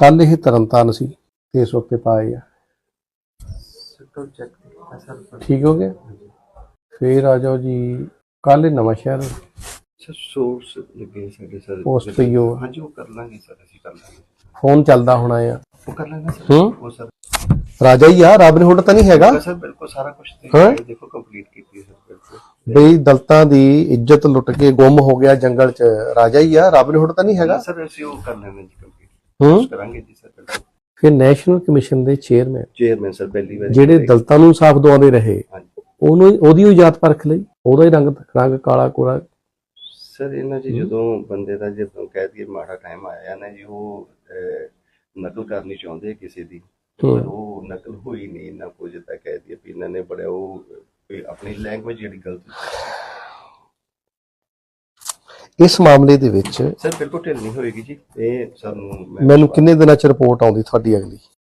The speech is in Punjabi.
ਕੱਲ ਇਹ ਤਰਨਤਾਰਨ ਸੀ ਤੇ ਵਕਤ ਪਾਏ ਆ। ਸਿੱਟੋ ਚੈੱਕ ਕੀਤਾ ਸਰ ਠੀਕ ਹੋ ਗਿਆ? ਫੇਰ ਆ ਜਾਓ ਜੀ ਕੱਲ ਇਹ ਨਵਾਂ ਸ਼ਹਿਰ ਸਰ ਸੋਰਸ ਲੱਗੇ ਸਾਡੇ ਸਰ Post ਤੇ ਹੀ ਉਹ। ਹਾਂਜੀ ਉਹ ਕਰ ਲਾਂਗੇ ਸਰ ਅਸੀਂ ਕਰ ਲਾਂਗੇ। ਫੋਨ ਚੱਲਦਾ ਹੋਣਾ ਆ। ਉਹ ਕਰ ਲੈਣਾ ਸਰ ਹੂੰ? ਉਹ ਸਰ ਰਾਜਾ ਹੀ ਆ ਰਾਬਨ ਹੁੱਡ ਤਾਂ ਨਹੀਂ ਹੈਗਾ? ਸਰ ਬਿਲਕੁਲ ਸਾਰਾ ਕੁਝ ਹਾਂ? ਦੇਖੋ ਕੰਪਲੀਟ ਕੀਤੀ ਸਰ ਬਿਲਕੁਲ। ਬਈ ਦਲਤਾਂ ਦੀ ਇੱਜ਼ਤ ਲੁੱਟ ਕੇ ਗੁੰਮ ਹੋ ਗਿਆ ਜੰਗਲ 'ਚ। ਰਾਜਾ ਹੀ ਆ ਰਾਬਨ ਹੁੱਡ ਤਾਂ ਨਹੀਂ ਹੈਗਾ? ਸਰ ਅਸੀਂ ਉਹ ਕਰ ਲੈਣਾ ਜੀ ਕੰਪਲੀਟ ਹੂੰ। ਕਰਾਂਗੇ ਜੀ ਸਰ ਬਿਲਕੁਲ। ਫਿਰ ਨੈਸ਼ਨਲ ਕਮਿਸ਼ਨ ਦੇ ਚੇਅਰਮੈਨ ਚੇਅਰਮੈਨ ਸਰ ਪਹਿਲੀ ਵਾਰ ਜਿਹੜੇ ਦਲਤਾਂ ਨੂੰ ਇਨਸਾਫ ਦਿਵਾਉਂਦੇ ਰਹੇ ਉਹਨੂੰ ਉਹਦੀ ਉਹ ਜਾਤ ਪਰਖ ਲਈ ਉਹਦਾ ਹੀ ਰੰਗ ਰੰਗ ਕਾਲਾ ਕੋਰਾ ਸਰ ਇਹਨਾਂ ਜੀ ਜਦੋਂ ਬੰਦੇ ਦਾ ਜਦੋਂ ਕਹਿ ਦਈਏ ਮਾੜਾ ਟਾਈਮ ਆਇਆ ਨਾ ਜੀ ਉਹ ਨਕਲ ਕਰਨੀ ਚਾਹੁੰਦੇ ਕਿਸੇ ਦੀ। ਪਰ ਉਹ ਨਕਲ ਹੋਈ ਨਹੀਂ ਇਹਨਾਂ ਕੁਝ ਤਾਂ ਕਹਿ ਦਈਏ ਵੀ ਇਹਨਾਂ ਨੇ ਬੜਾ ਉਹ ਆਪਣੀ ਲੈਂਗੁਏਜ ਜਿਹੜੀ ਗਲਤ ਇਸ ਮਾਮਲੇ ਦੇ ਵਿੱਚ ਸਰ ਬਿਲਕੁਲ ਢਿੱਲ ਨਹੀਂ ਹੋਏਗੀ ਜੀ। ਇਹ ਸਾਨੂੰ ਮੈਨੂੰ ਕਿੰਨੇ ਦਿਨਾਂ 'ਚ ਰਿਪੋਰਟ ਆਉਂਦੀ ਤੁਹਾਡੀ ਅਗਲੀ?